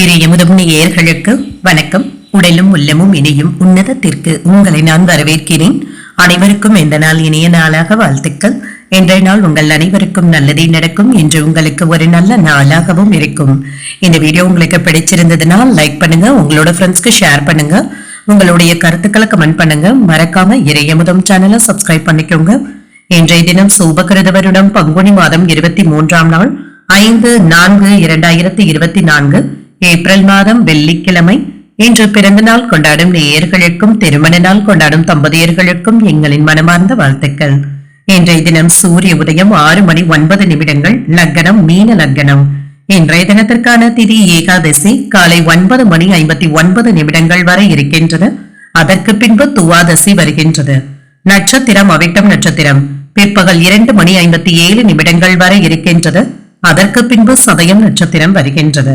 இறையமுதும் நேயர்களுக்கு வணக்கம். உடலும் உள்ளமும் இணையும் உன்னதத்திற்கு உங்களை நான் வரவேற்கிறேன். அனைவருக்கும் இந்த நாள் இனிய நாளாக வாழ்த்துக்கள். இன்றைய நாள் உங்கள் அனைவருக்கும் நல்லதே நடக்கும் என்று உங்களுக்கு ஒரு நல்ல நாளாகவும் இருக்கும். இந்த வீடியோ உங்களுக்கு பிடிச்சிருந்ததுனால் லைக் பண்ணுங்க உங்களோட ஃப்ரெண்ட்ஸ்க்கு ஷேர் பண்ணுங்க. உங்களுடைய கருத்துக்களை கமெண்ட் பண்ணுங்க. மறக்காம இறையமுதம் சேனலை சப்ஸ்கிரைப் பண்ணிக்கோங்க. இன்றைய தினம் சூபகிருத வருடம் பங்குனி மாதம் இருபத்தி மூன்றாம் நாள் ஐந்து நான்கு இரண்டாயிரத்தி இருபத்தி நான்கு. ஏப்ரல் மாதம் வெள்ளிக்கிழமை. இன்று பிறந்த நாள் கொண்டாடும் நேயர்களுக்கும் திருமண நாள் கொண்டாடும் தம்பதியர்களுக்கும் எங்களின் மனமார்ந்த வாழ்த்துக்கள். இன்றைய தினம் சூரிய உதயம் ஆறு மணி ஒன்பது நிமிடங்கள் லக்னம் மீன லக்னம். இன்றைய தினத்திற்கான திதி ஏகாதசி காலை ஒன்பது மணி ஐம்பத்தி ஒன்பது நிமிடங்கள் வரை இருக்கின்றது. அதற்கு பின்பு துவாதசி வருகின்றது. நட்சத்திரம் அவிட்டம் நட்சத்திரம். பிற்பகல் இரண்டு மணி ஐம்பத்தி ஏழு நிமிடங்கள் வரை இருக்கின்றது. அதற்கு பின்பு சதயம் நட்சத்திரம் வருகின்றது.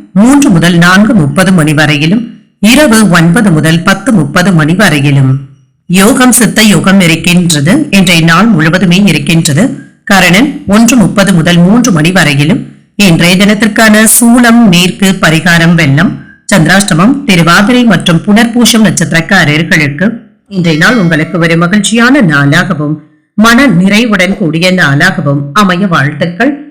மூன்று முதல் நான்கு முப்பது மணி வரையிலும் இரவு ஒன்பது முதல் பத்து முப்பது மணி வரையிலும். யோகம் சித்த யோகம் இருக்கின்றது. இன்றைய நாள் முழுவதுமே இருக்கின்றது. கரணன் ஒன்று முப்பது முதல் மூன்று மணி வரையிலும் இன்றைய தினத்திற்கான சூளம் மேற்கு பரிகாரம் வெள்ளம் சந்திராஷ்டமம் திருவாதிரை மற்றும் புனர்பூஷம் நட்சத்திரக்காரர்களுக்கு இன்றைய நாள் உங்களுக்கு ஒரு மகிழ்ச்சியான நாளாகவும் மன நிறைவுடன் கூடிய நாளாகவும் அமைய வாழ்த்துக்கள்.